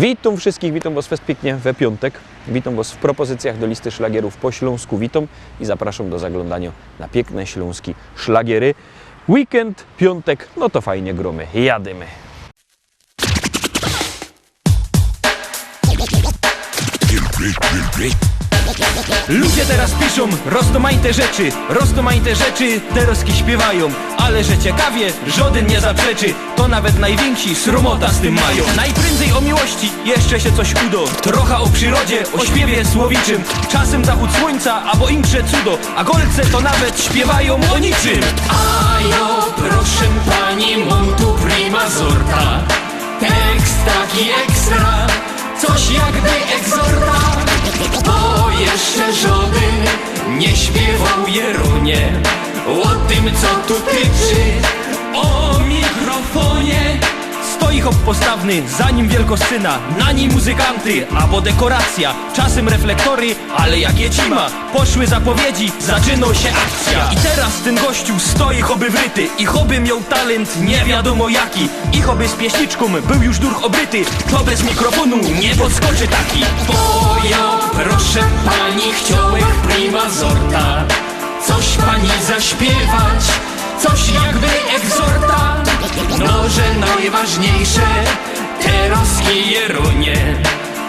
Witam wszystkich, witam Was fest pięknie we piątek. Witam Was w propozycjach do listy szlagierów po śląsku. Witam i zapraszam do zaglądania na piękne śląskie szlagiery. Weekend, piątek, no to fajnie gromy. Jadymy. Ludzie teraz piszą rozdomaite rzeczy, rozdomaite rzeczy teroski śpiewają. Ale że ciekawie, żaden nie zaprzeczy To nawet najwięksi sromota z tym mają. Najprędzej o miłości, jeszcze się coś udo. Trochę o przyrodzie, o śpiewie słowiczym. Czasem zachód słońca, albo insze cudo. A golce to nawet śpiewają o niczym. A jo, proszę pani, mam tu Tekst taki ekstra, coś jakby egzorta Bo jeszcze żaden nie śpiewał Jerunie. O tym co tu tyczy, O mikrofonie Stoi hop postawny, za nim wielkosyna. Na nim muzykanty, albo dekoracja. Czasem reflektory, ale jak jecima Poszły zapowiedzi, zaczynał się akcja. I teraz ten gościu stoi choby wryty. I choby miał talent nie wiadomo jaki. I choby z pieśniczką był już durch obryty. To bez mikrofonu nie podskoczy taki. Bo jo, proszę pani, chciałek prima sorta Coś pani zaśpiewać, coś jakby egzorta. No, że najważniejsze, teroskie Jerunie.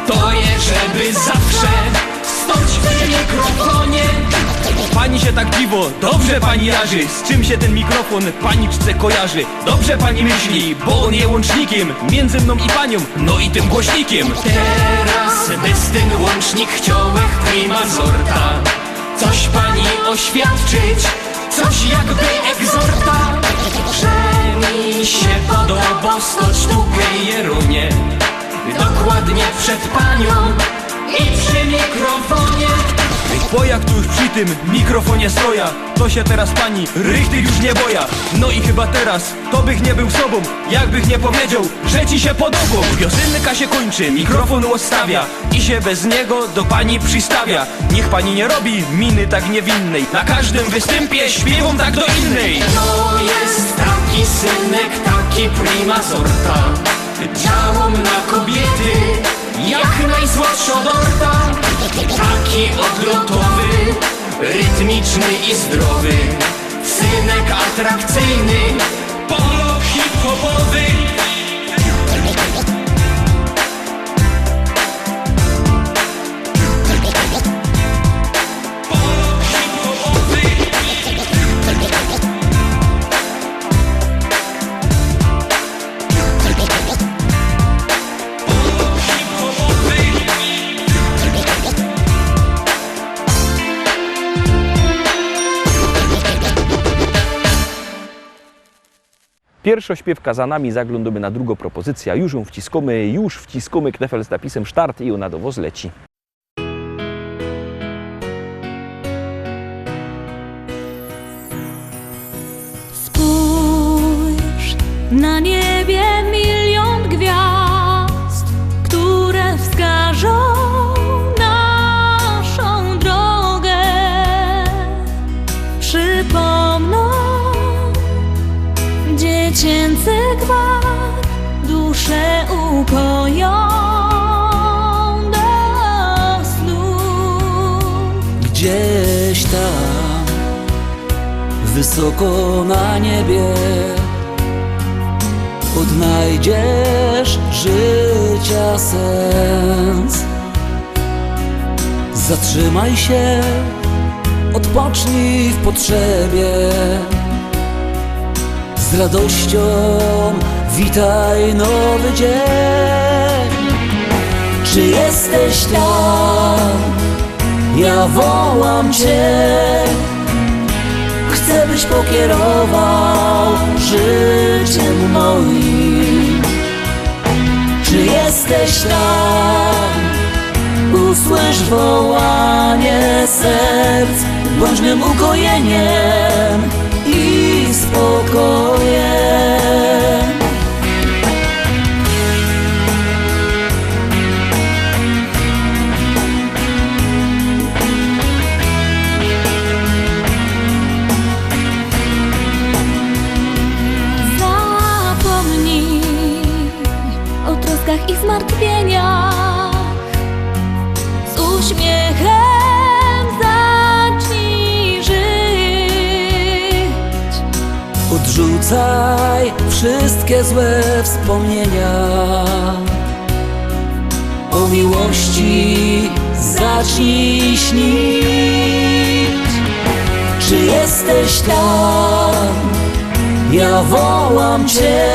To je, żeby zawsze stać przy mikrofonie. Pani się tak dziwo, dobrze pani jarzy Z czym się ten mikrofon paniczce kojarzy? Dobrze pani myśli, bo on je łącznikiem Między mną i panią, no i tym głośnikiem. Teraz bez ten łącznik chciałek prima sorta Coś pani oświadczyć, coś jakby egzorta Że mi się podoba stać tu Jerunie Dokładnie przed panią i przy mikrofonie Bo jak tu już przy tym mikrofonie stoja. To się teraz pani rychty już nie boja. No i chyba teraz to bych nie był sobą Jakbych nie powiedział, że ci się podobał Piosenka się kończy, mikrofon odstawia I się bez niego do pani przystawia. Niech pani nie robi miny tak niewinnej. Na każdym występie śpiewam tak do innej. To jest taki synek, taki prima sorta Działam na kobiety, jak najsłodsza dorta Taki odlotowy, rytmiczny i zdrowy. Synek atrakcyjny, Polo hip-hopowy Pierwsza śpiewka za nami, zaglądamy na drugą propozycję. Już ją wciskamy, już wciskamy knefel z napisem start i ona do was leci. Spójrz na niebie milion gwiazd, tam, wysoko na niebie, odnajdziesz życia sens. Zatrzymaj się, odpocznij w potrzebie. Z radością witaj nowy dzień. Czy jesteś tam? Ja wołam Cię. Chcę, byś pokierował życiem moim. Czy jesteś tam? Usłysz wołanie serc Bądź mym ukojeniem wszystkie złe wspomnienia O miłości zacznij śnić Czy jesteś tam? Ja wołam Cię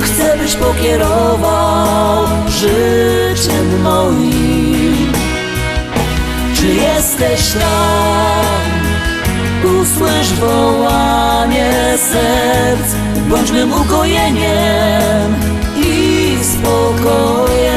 Chcę byś pokierował życiem moim Czy jesteś tam? Usłysz wołanie serc. Bądź mym ukojeniem i spokojem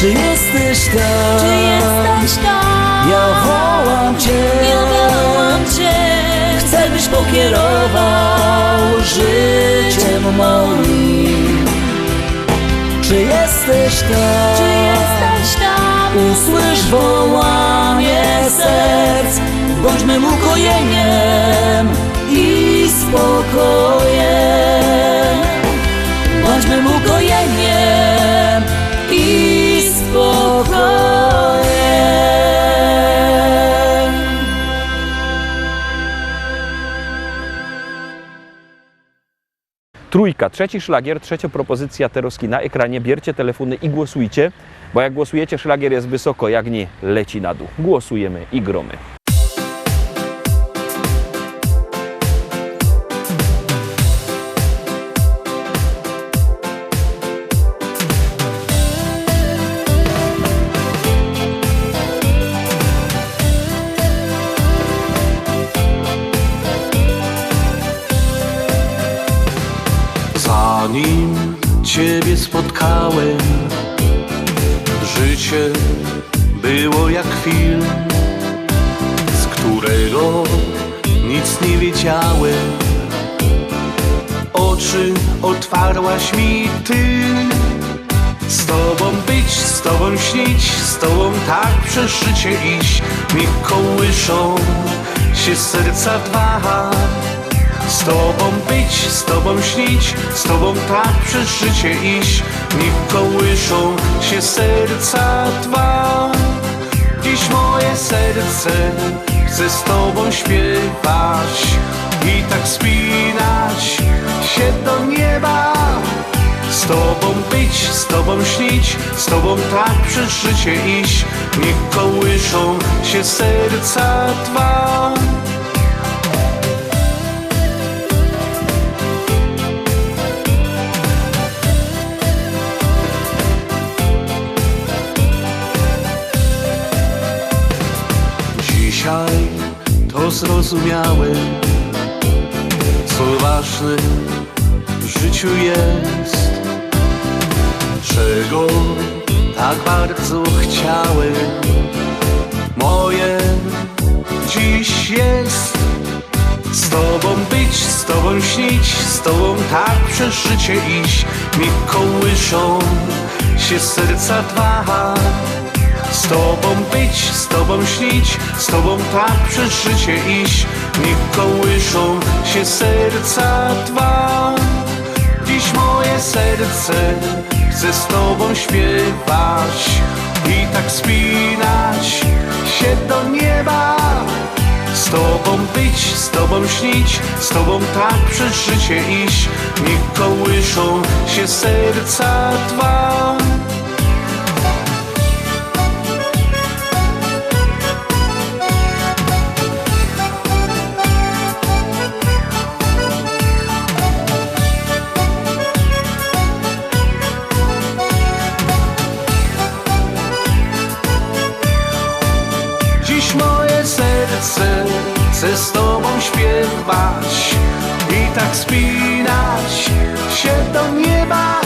Czy jesteś tam? Czy jesteś tam? Ja wołam Cię Ja wołam Cię. Chcę byś pokierował życiem moim Czy jesteś tam? Czy jesteś tam? Usłysz wołanie serc Bądź mym ukojeniem i spokojem Bądź mym ukojeniem i spokojem Trójka, trzeci szlagier, trzecia propozycja Teroski na ekranie. Bierzcie telefony i głosujcie, bo jak głosujecie, szlagier jest wysoko, jak nie, leci na dół. Głosujemy i gromy. Przez życie iść. Niech kołyszą się serca dwa. Z Tobą być, z Tobą śnić, z Tobą tak przez życie iść. Niech kołyszą się serca dwa. Dziś moje serce chce z Tobą śpiewać i tak spinać się do nieba. Tobą być, z Tobą śnić, z Tobą tak przez życie iść. Niech kołyszą się serca dwa. Dzisiaj to zrozumiałem, co ważne w życiu jest, czego tak bardzo chciałem. Moje dziś jest z Tobą być, z Tobą śnić, z Tobą tak przez życie iść. Niech kołyszą się serca dwa. Z Tobą być, z Tobą śnić, z Tobą tak przez życie iść. Niech kołyszą się serca dwa. Dziś moje serce chce z Tobą śpiewać i tak spinać się do nieba. Z Tobą być, z Tobą śnić, z Tobą tak przez życie iść. Niech kołyszą się serca dwa. Chce z Tobą śpiewać i tak spinać się do nieba.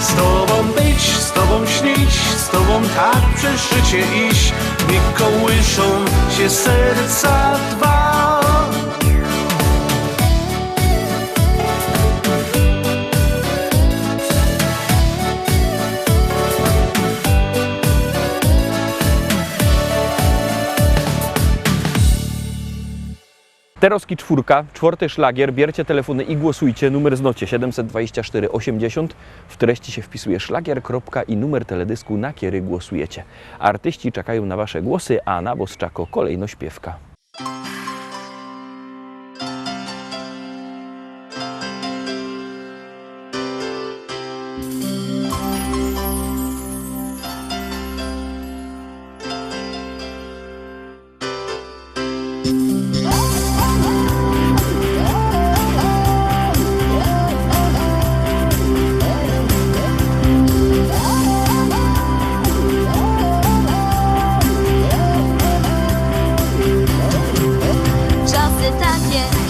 Z Tobą być, z tobą śnić, z tobą tak przez życie iść. Niech kołyszą się serca dwa. Teroski czwórka, czwarty szlagier, bierzcie telefony i głosujcie. Numer znocie 724 80. W treści się wpisuje szlagier. kropka i numer teledysku, na kiery głosujecie. Artyści czekają na wasze głosy, a na Boszczako kolejno śpiewka.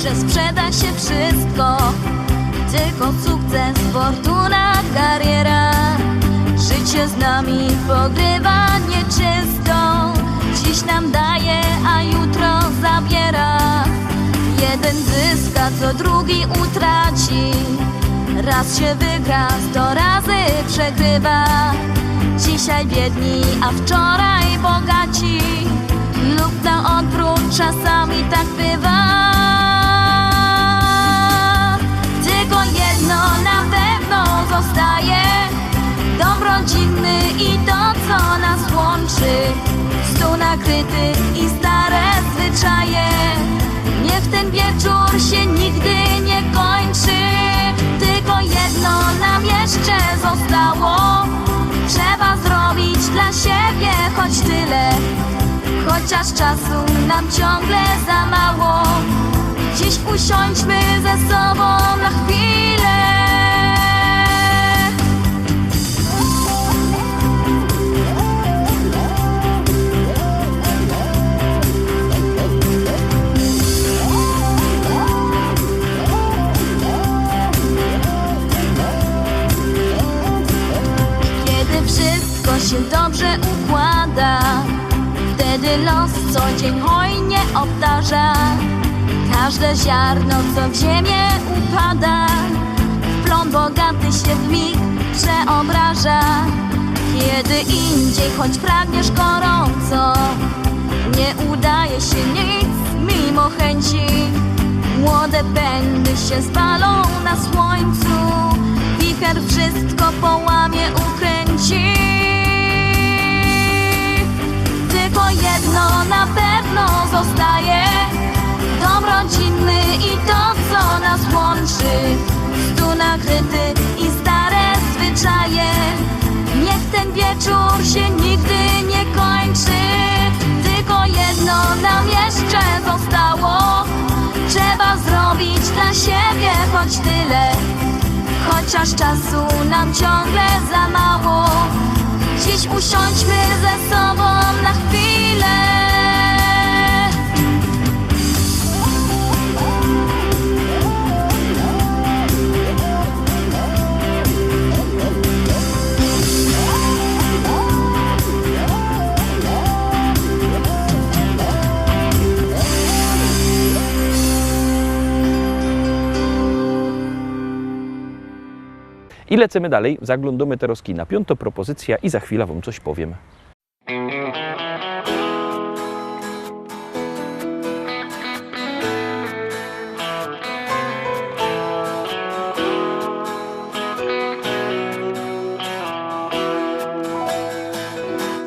Że sprzeda się wszystko. Tylko sukces, fortuna, kariera. Życie z nami pogrywa nieczysto Dziś nam daje, a jutro zabiera. Jeden zyska, co drugi utraci. Raz się wygra, sto razy przegrywa. Dzisiaj biedni, a wczoraj bogaci. Lub na odwrót czasami tak bywa Dom rodzinny i to co nas łączy. Stół nakryty i stare zwyczaje. Niech ten wieczór się nigdy nie kończy. Tylko jedno nam jeszcze zostało. Trzeba zrobić dla siebie choć tyle. Chociaż czasu nam ciągle za mało. Dziś usiądźmy ze sobą na chwilę się dobrze układa. Wtedy los co dzień hojnie obdarza. Każde ziarno, co w ziemię upada W plon bogaty się w mig przeobraża. Kiedy indziej, choć pragniesz gorąco Nie udaje się nic mimo chęci. Młode pędy się spalą na słońcu Wicher wszystko połamie, ukręci tylko jedno na pewno zostaje. Dom rodzinny i to, co nas łączy. Stół nakryty i stare zwyczaje. Niech ten wieczór się nigdy nie kończy. Tylko jedno nam jeszcze zostało. Trzeba zrobić dla siebie choć tyle. Chociaż czasu nam ciągle za mało. Dziś usiądźmy I lecimy dalej, zaglądamy Teroski na piąto propozycja i za chwilę wam coś powiem.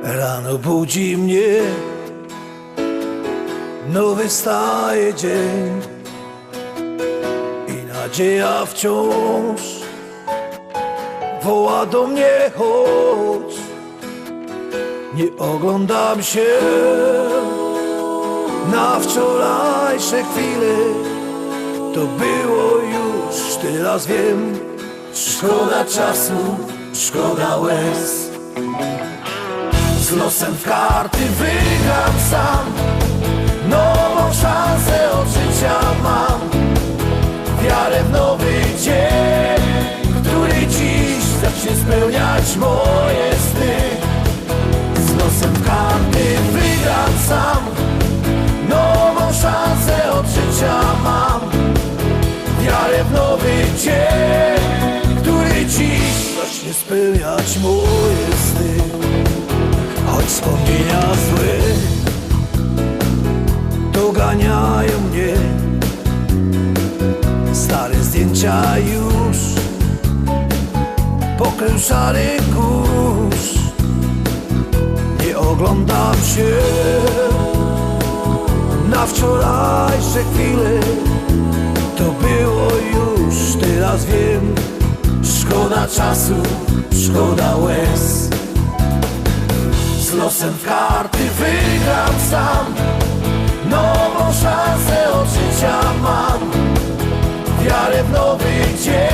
Rano budzi mnie Nowy staje dzień I nadzieja wciąż Woła do mnie chodź. Nie oglądam się Na wczorajsze chwile. To było już Teraz wiem. Szkoda czasu Szkoda łez. Z losem w karty wygram sam. Nową szansę od życia mam. Wiarę w nowy dzień Który zacznie spełniać moje sny. Z nosem w karty wygram sam. Nową szansę od życia mam. Wiarę w nowy dzień Który dziś zacznie spełniać moje sny. Choć wspomnienia złe Doganiają mnie. Stare zdjęcia już Pokrył szary kurz. Nie oglądam się. Na wczorajsze chwile To było już, teraz wiem. Szkoda czasu, szkoda łez. Z losem karty wygram sam. Nową szansę od życia mam. Wiarę w nowy dzień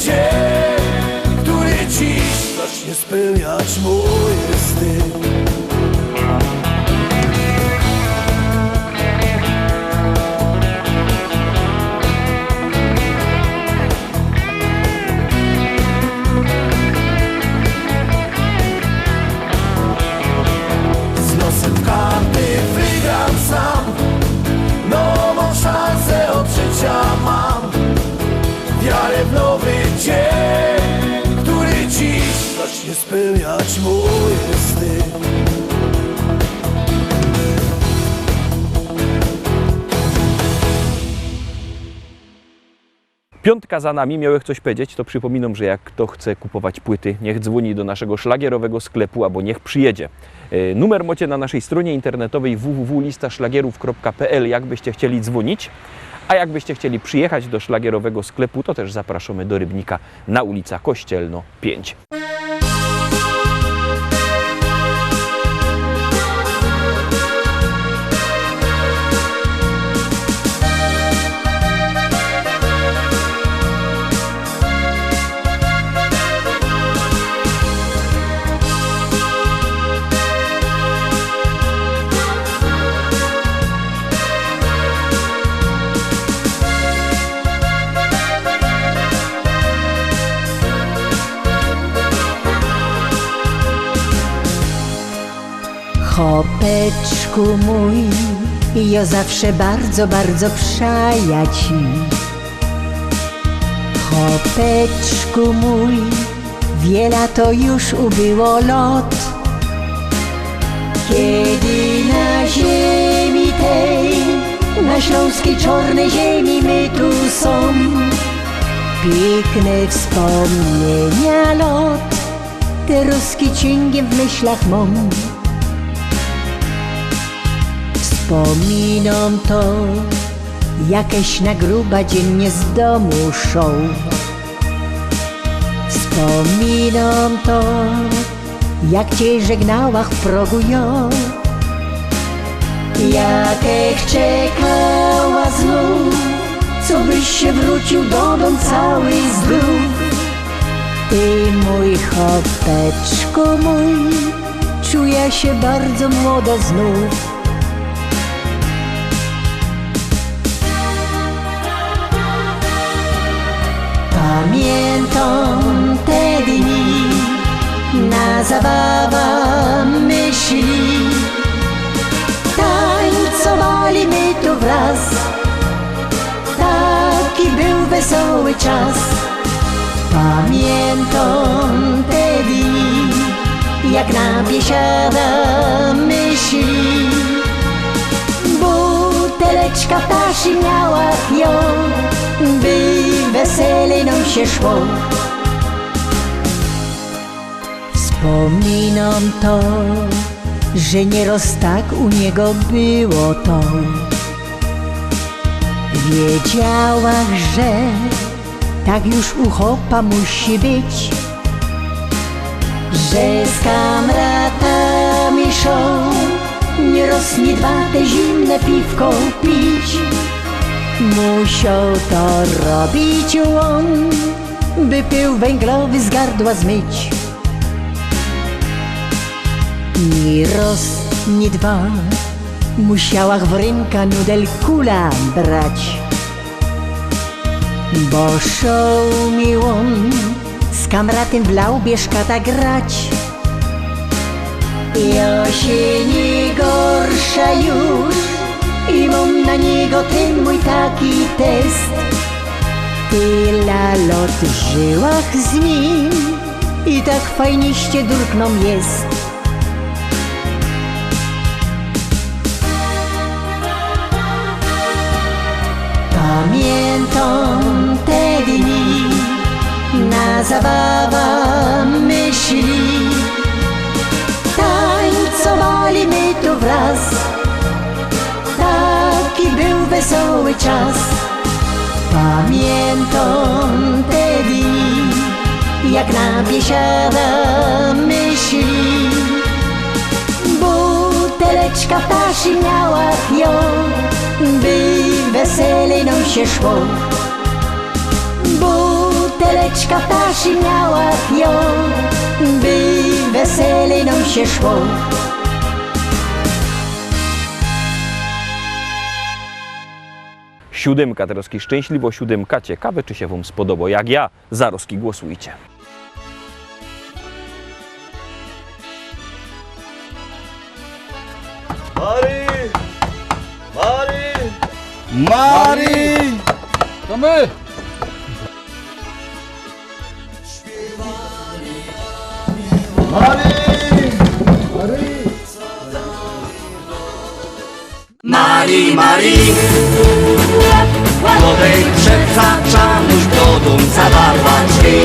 dzień Który dziś zacznie spełniać moje sny zacznie spełniać moje sny Piątka za nami, miałeś coś powiedzieć, to przypominam, że jak kto chce kupować płyty, niech dzwoni do naszego szlagierowego sklepu albo niech przyjedzie. E, Numer macie na naszej stronie internetowej www.listaszlagierów.pl, jakbyście chcieli dzwonić. A jakbyście chcieli przyjechać do szlagierowego sklepu, to też zapraszamy do Rybnika na ulica Kościelno 5. Chopeczku mój, ja zawsze bardzo, bardzo przaja ci. Mój, wiele to już ubyło lot. Kiedy na ziemi tej, na śląskiej czarnej ziemi my tu są, piękne wspomnienia lot, te ruski ciągiem w myślach mam. Wspominam to, jakieś na gruba dziennie z domu szą. Wspominam to, jak cię żegnała w progu ją. Jakech czekała znów, co byś się wrócił do dom cały zdrów. Ty mój chopeczku mój, czuję się bardzo młoda znów. Pamiętam te dni na zabawa myśli. Tańcowali my tu wraz, taki był wesoły czas. Pamiętam te dni, jak na biesiada myśli. Buteleczka ptaszy miała ją, by wesele nam się szło. Wspominam to, że nieraz tak u niego było to. Wiedziałam, że tak już u chopa musi być, że z kamratami szą, nieraz nie dwa te zimne piwko pić. Musiał to robić on, by pył węglowy z gardła zmyć. Ni raz, ni dwa Musiałach w ręka nudel kula brać Bo show mi on Z kamratem w laubieżkata grać Ja się nie gorsza już I mam na niego ten mój taki test. Tyle lot w żyłach z nim I tak fajniście durkną jest. Pamiętam te dni Na zabawa myśli. Tańcowali my tu wraz wesoły czas. Pamiętam te dni Jak na biesiada myśli. Buteleczka w taszy miała ją By weselej nam się szło. Buteleczka w taszy miała ją By weselej nam się szło Siódemka troski szczęśliwo, siódemka ciekawe, czy się Wam spodoba. Jak ja, zaroski głosujcie. Mari! To my! Mari, Mari Młodej przekraczamuś wodą zawarła drzwi.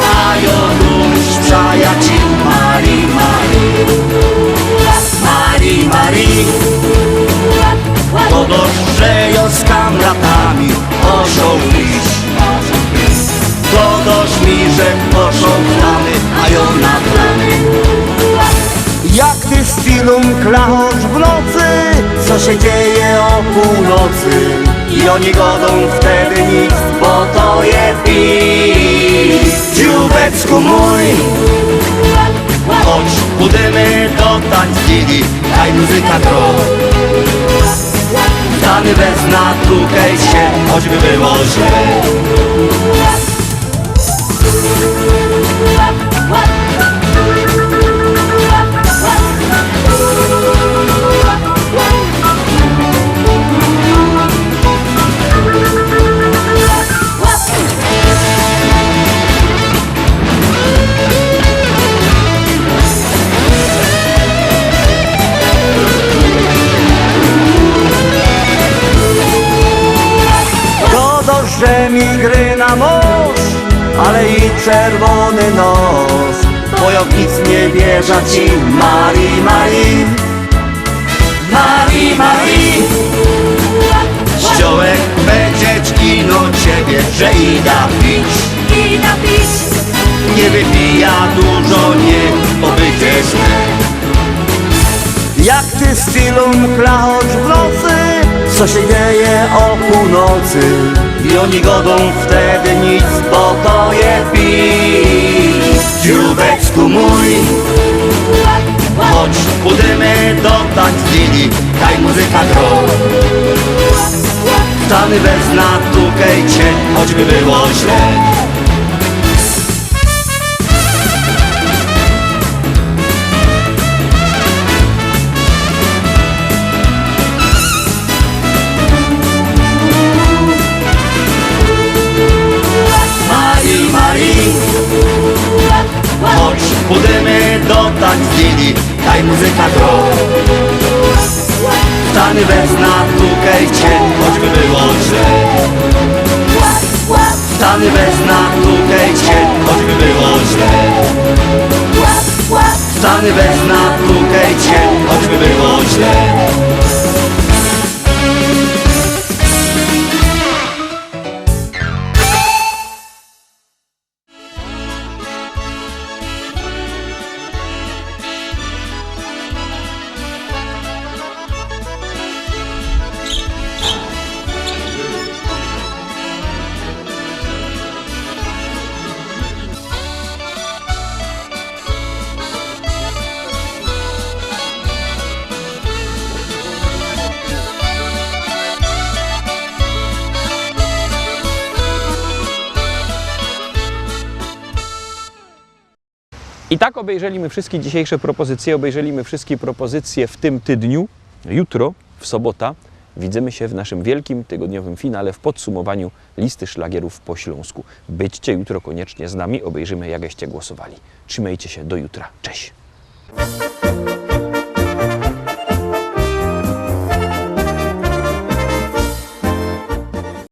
A Jonuś przyjaciół Mari, Mari Mari, Mari Podożże ją z kamratami poszą iść. Dodoż mi, że poszą plany, a ją na plany Jak ty z filum klachosz w nocy Co się dzieje o północy? I oni godą wtedy nic, bo to je pis. Dziubecku mój Chodź, budemy do tańcili, daj muzyka gro. Dany bez natukaj się, choćby było źle I czerwony nos. Wojownic nie wierza ci Mari, Mari. Mari, Mari. Ściołek będzie kino ciebie, że ida pić. Ida pić. Nie wypija dużo, nie źle Jak ty z filum klachosz w nocy? Co się dzieje o północy? I oni godą wtedy nic, bo to je pis Dziubecku mój Chodź, pójdziemy do tańclili, daj muzyka gro. Stany bez natukejcie, choćby było źle весна. Obejrzeliśmy wszystkie dzisiejsze propozycje, obejrzeliśmy wszystkie propozycje w tym tydniu. Jutro, w sobota, widzimy się w naszym wielkim tygodniowym finale w podsumowaniu listy szlagierów po Śląsku. Byćcie jutro koniecznie z nami, obejrzymy jakście głosowali. Trzymajcie się, do jutra. Cześć!